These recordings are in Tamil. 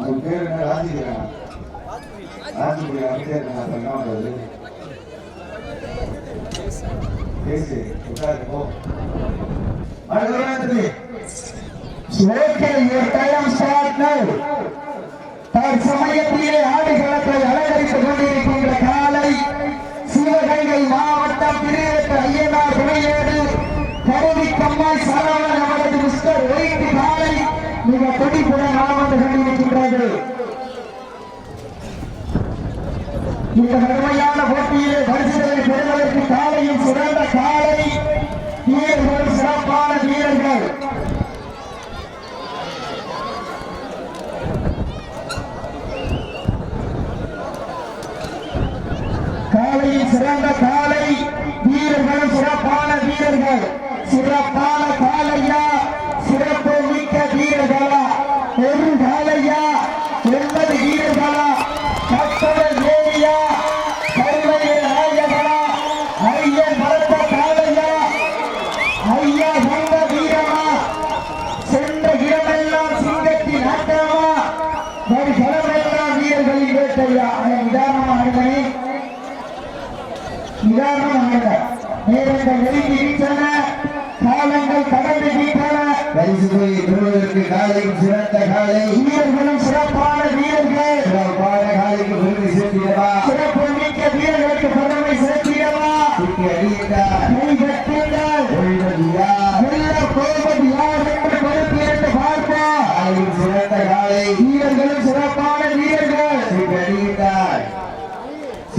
அது பேர் என்ன? ராஜிக்கிறான் ராஜிபுரி அமைச்சர் இருக்காங்க அப்ப என்ன பண்றது? பேசு உட்காரு போ. அடுத்த Okay, your time start now. தற்சமயத்திலே ஆடுகளத்தை மிஸ்டர் ஒயிட் காலை மிக துடிப்புடன் வலம் வந்து கொண்டிருக்கின்றது இந்த கடுமையான போட்டியிலே பரிசுகளை பெறுவதற்கு காலையில் சிறந்த காலை வீரர்கள் சிறப்பான வீரர்கள். காலையில் சிறந்த நிதானமாக நேரங்கள் நெருங்கி விட்டன காலங்கள் கடந்து விட்டன பரிசு போய் பெறுவதற்கு காலையும் சிறந்த காலை வீரர்களும் சிறப்பான வீரர்கள் சிறப்பான காலைக்கு பெருமை சேர்த்திடவா சிறப்பு மிக்க வீரர்களுக்கு பெருமை சேர்த்திடவா அடியிட்டார்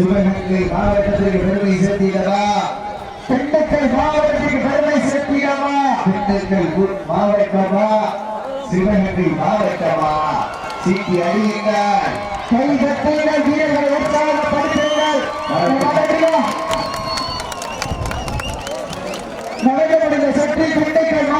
சிவகங்கை மாவட்டத்திற்கு பெருமை சேர்த்தீர்களா திண்டுக்கல் மாவட்டத்திற்கு பெருமை சேர்த்தீர்களா திண்டுக்கல் மாவட்டமா? சிவகங்கை மாவட்டமா? சீட்டி அறியுங்கள் கை தட்டுங்கள் வீரர்களை உற்சாகப்படுத்துங்கள். நடைபெறுகிற சக்தி திண்டுக்கல் மாவட்டம்